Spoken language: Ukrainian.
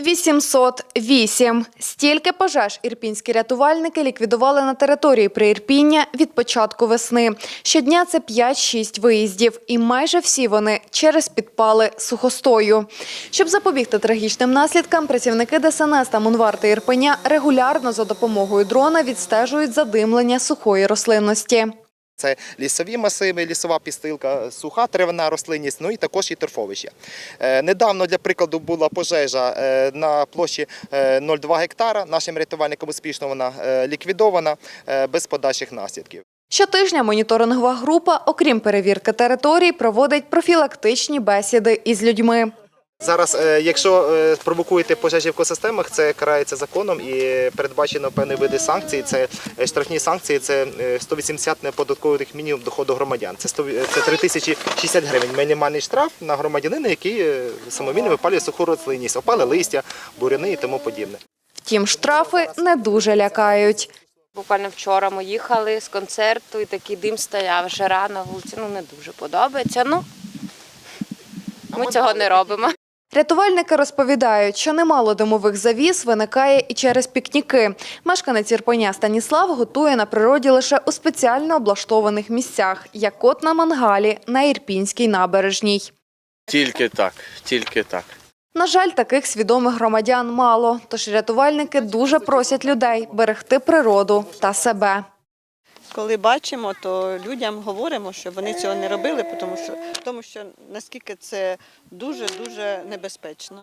808. Стільки пожеж ірпінські рятувальники ліквідували на території Приірпіння від початку весни. Щодня це 5-6 виїздів, і майже всі вони через підпали сухостою. Щоб запобігти трагічним наслідкам, працівники ДСНС та Мунварти Ірпеня регулярно за допомогою дрона відстежують задимлення сухої рослинності. Це лісові масиви, лісова пістилка, суха травяна рослинність, ну і також і торфовище. Е, Недавно, для прикладу, була пожежа е, на площі е, 0,2 гектара. Нашим рятувальникам успішно вона е, ліквідована е, без подальших наслідків. Щотижня моніторингова група, окрім перевірки територій, проводить профілактичні бесіди із людьми. Зараз, е, якщо е, провокуєте пожежі в екосистемах, це карається законом і передбачено певні види санкцій. Це е, штрафні санкції, це е, 180 неподаткових мінімум доходу громадян. Це 100 це 3060 гривень. Мінімальний штраф на громадянина, який самовільно випалює суху рослинність, опали листя, буряни і тому подібне. Втім, штрафи не дуже лякають. Буквально вчора ми їхали з концерту і такий дим стояв, жара на вулиці. Ну не дуже подобається. Ну ми цього не робимо. Рятувальники розповідають, що немало димових завіс виникає і через пікніки. Мешканець Ірпеня Станіслав готує на природі лише у спеціально облаштованих місцях, як от на мангалі на Ірпінській набережній. Тільки так, тільки так. На жаль, таких свідомих громадян мало, тож рятувальники дуже просять людей берегти природу та себе. Коли бачимо, то людям говоримо, щоб вони цього не робили, тому що, тому що наскільки це дуже дуже небезпечно.